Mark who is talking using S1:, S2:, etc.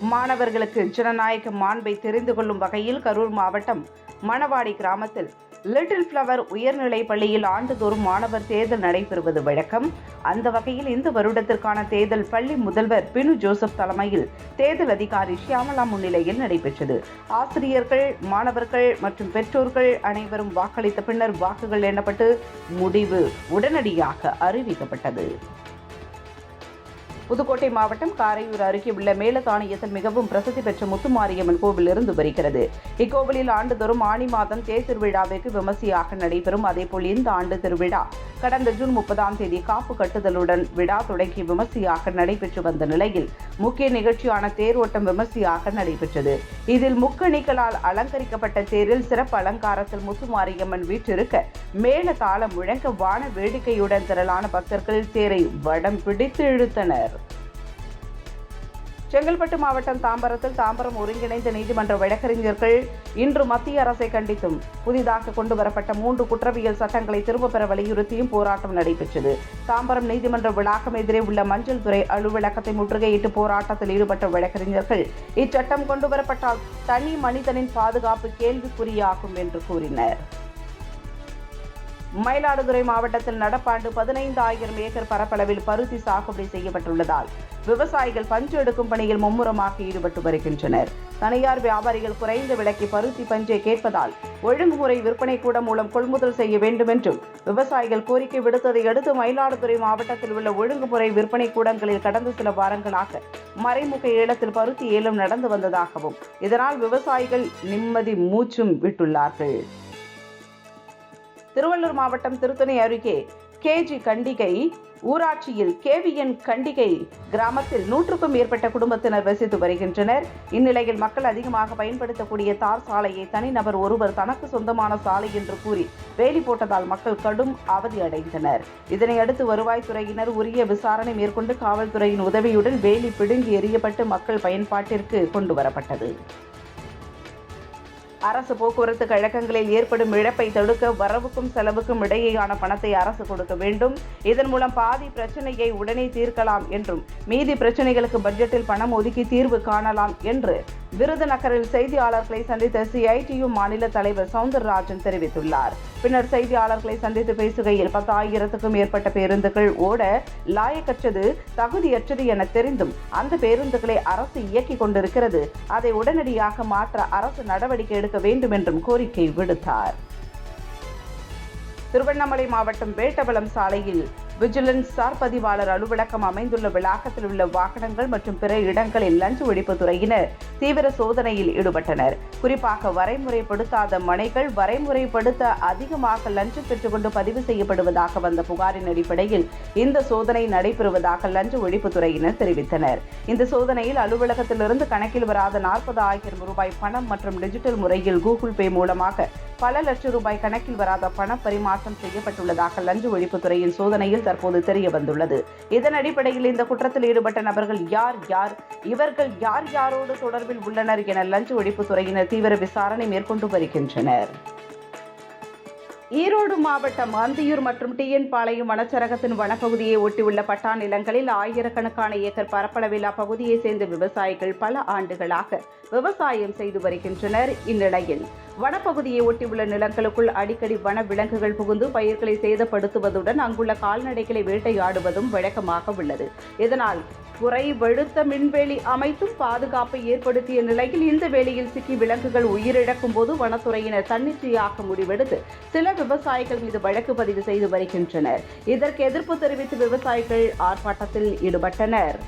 S1: மாணவர்களுக்கு ஜனநாயக மாண்பை தெரிந்து கொள்ளும் வகையில் கரூர் மாவட்டம் மணவாடி கிராமத்தில் லிட்டில் ஃப்ளவர் உயர்நிலைப் பள்ளியில் ஆண்டுதோறும் மாணவர் தேர்தல் நடைபெறுவது வழக்கம். அந்த வகையில் இந்த வருடத்திற்கான தேர்தல் பள்ளி முதல்வர் பினு ஜோசப் தலைமையில் தேர்தல் அதிகாரி ஷியாமலா முன்னிலையில் நடைபெற்றது. ஆசிரியர்கள் மாணவர்கள் மற்றும் பெற்றோர்கள் அனைவரும் வாக்களித்த பின்னர் வாக்குகள் எண்ணப்பட்டு முடிவு உடனடியாக அறிவிக்கப்பட்டது. புதுக்கோட்டை மாவட்டம் காரையூர் அருகே உள்ள மேலதானியத்தில் மிகவும் பிரசித்தி பெற்ற முத்துமாரியம்மன் கோவில் இருந்து வருகிறது. இக்கோவிலில் ஆண்டுதோறும் ஆணி மாதம் தேர் திருவிழாவிற்கு விமர்சையாக நடைபெறும். அதேபோல் இந்த ஆண்டு திருவிழா கடந்த ஜூன் முப்பதாம் தேதி காப்பு கட்டுதலுடன் விழா தொடங்கி விமர்சையாக நடைபெற்று வந்த நிலையில் முக்கிய நிகழ்ச்சியான தேர் ஓட்டம் விமர்சையாக நடைபெற்றது. இதில் முக்கணிகளால் அலங்கரிக்கப்பட்ட தேரில் சிறப்பு அலங்காரத்தில் முத்துமாரியம்மன் வீற்றிருக்க மேல தாளம் முழங்க வான வேடிக்கையுடன் திரளான பக்தர்கள் தேரை வடம் பிடித்து இழுத்தனர். செங்கல்பட்டு மாவட்டம் தாம்பரத்தில் தாம்பரம் ஒருங்கிணைந்த நீதிமன்ற வழக்கறிஞர்கள் இன்று மத்திய அரசை கண்டித்தும் புதிதாக கொண்டுவரப்பட்ட மூன்று குற்றவியல் சட்டங்களை திரும்பப் பெற வலியுறுத்தியும் போராட்டம் நடைபெற்றது. தாம்பரம் நீதிமன்ற வளாகம் எதிரே உள்ள மஞ்சள் துறை அலுவலகத்தை முற்றுகையிட்டு போராட்டத்தில் ஈடுபட்ட வழக்கறிஞர்கள் இச்சட்டம் கொண்டுவரப்பட்டால் தனி மனிதனின் பாதுகாப்பு கேள்விக்குறியாகும் என்று கூறினர். மயிலாடுதுறை மாவட்டத்தில் நடப்பாண்டு பதினைந்து ஆயிரம் ஏக்கர் பரப்பளவில் பருத்தி சாகுபடி செய்யப்பட்டுள்ளதால் விவசாயிகள் பஞ்சு எடுக்கும் பணியில் மும்முரமாக ஈடுபட்டு வருகின்றனர். தனியார் வியாபாரிகள் குறைந்த விலைக்கு பருத்தி பஞ்சை கேட்பதால் ஒழுங்குமுறை விற்பனை கூட மூலம் கொள்முதல் செய்ய வேண்டும் என்றும் விவசாயிகள் கோரிக்கை விடுத்ததை அடுத்து மயிலாடுதுறை மாவட்டத்தில் உள்ள ஒழுங்குமுறை விற்பனை கூடங்களில் கடந்த சில வாரங்களாக மறைமுக ஏலத்தில் பருத்தி ஏலம் நடந்து வந்ததாகவும் இதனால் விவசாயிகள் நிம்மதி மூச்சும் விட்டுள்ளார்கள். திருவள்ளூர் மாவட்டம் திருத்தணி அருகே கேஜி கண்டிகை ஊராட்சியில் கேவிஎன் கண்டிகை கிராமத்தில் நூற்றுக்கும் மேற்பட்ட குடும்பத்தினர் வசித்து வருகின்றனர். இந்நிலையில் மக்கள் அதிகமாக பயன்படுத்தக்கூடிய தார் சாலையை தனிநபர் ஒருவர் தனக்கு சொந்தமான சாலை என்று கூறி வேலி போட்டதால் மக்கள் கடும் அவதி அடைந்தனர். இதனையடுத்து வருவாய்த்துறையினர் உரிய விசாரணை மேற்கொண்டு காவல்துறையின் உதவியுடன் வேலி பிடுங்கி எறியப்பட்டு மக்கள் பயன்பாட்டிற்கு கொண்டு வரப்பட்டது. அரசு போக்குவரத்து கழகங்களில் ஏற்படும் இழப்பை தடுக்க வரவுக்கும் செலவுக்கும் இடையேயான பணத்தை அரசு கொடுக்க வேண்டும். இதன் மூலம் பாதி பிரச்சனையை உடனே தீர்க்கலாம் என்றும் மீதி பிரச்சனைகளுக்கு பட்ஜெட்டில் பணம் ஒதுக்கி தீர்வு காணலாம் என்று விருதுநகரில் செய்தியாளர்களை சந்தித்த சிஐடியு மாநில தலைவர் சவுந்தரராஜன் தெரிவித்துள்ளார். பின்னர் செய்தியாளர்களை சந்தித்து பேசுகையில் பத்தாயிரத்துக்கும் மேற்பட்ட பேருந்துகள் ஓட லாயக்கற்றது தகுதியற்றது என தெரிந்தும் அந்த பேருந்துகளை அரசு இயக்கிக் கொண்டிருக்கிறது. அதை உடனடியாக மாற்ற அரசு நடவடிக்கை எடுக்க வேண்டும் என்றும் கோரிக்கை விடுத்தார். திருவண்ணாமலை மாவட்டம் வேட்டவலம் சாலையில் விஜிலன்ஸ் சார் பதிவாளர் அலுவலகம் அமைந்துள்ள வளாகத்தில் உள்ள வாகனங்கள் மற்றும் பிற இடங்களில் லஞ்ச ஒழிப்பு துறையினர் தீவிர சோதனையில் ஈடுபட்டனர். குறிப்பாக வரைமுறைப்படுத்தாத மனைகள் வரைமுறைப்படுத்த அதிகமாக லஞ்சம் பெற்றுக்கொண்டு பதிவு செய்யப்படுவதாக வந்த புகாரின் அடிப்படையில் இந்த சோதனை நடைபெறுவதாக லஞ்ச ஒழிப்புத்துறையினர் தெரிவித்தனர். இந்த சோதனையில் அலுவலகத்திலிருந்து கணக்கில் வராத நாற்பது ஆயிரம் ரூபாய் பணம் மற்றும் டிஜிட்டல் முறையில் கூகுள் பே மூலமாக பல லட்சம் ரூபாய் கணக்கில் வராத பண பரிமாற்றம் செய்யப்பட்டுள்ளதாக லஞ்ச ஒழிப்புத்துறையின் சோதனையில் தற்போது தெரிய வந்துள்ளது இதன் அடிப்படையில் இந்த குற்றத்தில் ஈடுபட்ட நபர்கள் யார் யார் இவர்கள் யார் யாரோடு தொடர்பில் உள்ளனர் என லஞ்ச ஒழிப்புத்துறையினர் தீவிர விசாரணை மேற்கொண்டு வருகின்றனர். ஈரோடு மாவட்டம் அந்தியூர் மற்றும் டிஎன் பாளையம் வனச்சரகத்தின் வனப்பகுதியை ஒட்டியுள்ள பட்டா நிலங்களில் ஆயிரக்கணக்கான ஏக்கர் பரப்பளவில் அப்பகுதியைச் சேர்ந்த விவசாயிகள் பல ஆண்டுகளாக விவசாயம் செய்து வருகின்றனர். இந்நிலையில் வனப்பகுதியை ஒட்டியுள்ள நிலங்களுக்குள் அடிக்கடி வன விலங்குகள் புகுந்து பயிர்களை சேதப்படுத்துவதுடன் அங்குள்ள கால்நடைகளை வேட்டையாடுவதும் வழக்கமாக உள்ளது. இதனால் குறைவழுத்த மின்வேலி அமைத்தும் பாதுகாப்பை ஏற்படுத்திய நிலையில் இந்த வேலியில் சிக்கி விலங்குகள் உயிரிழக்கும் போது வனத்துறையினர் தன்னிச்சையாக முடிவெடுத்து சில விவசாயிகள் மீது வழக்கு பதிவு செய்து வருகின்றனர். இதற்கு எதிர்ப்பு தெரிவித்து விவசாயிகள் ஆர்ப்பாட்டத்தில் ஈடுபட்டனர்.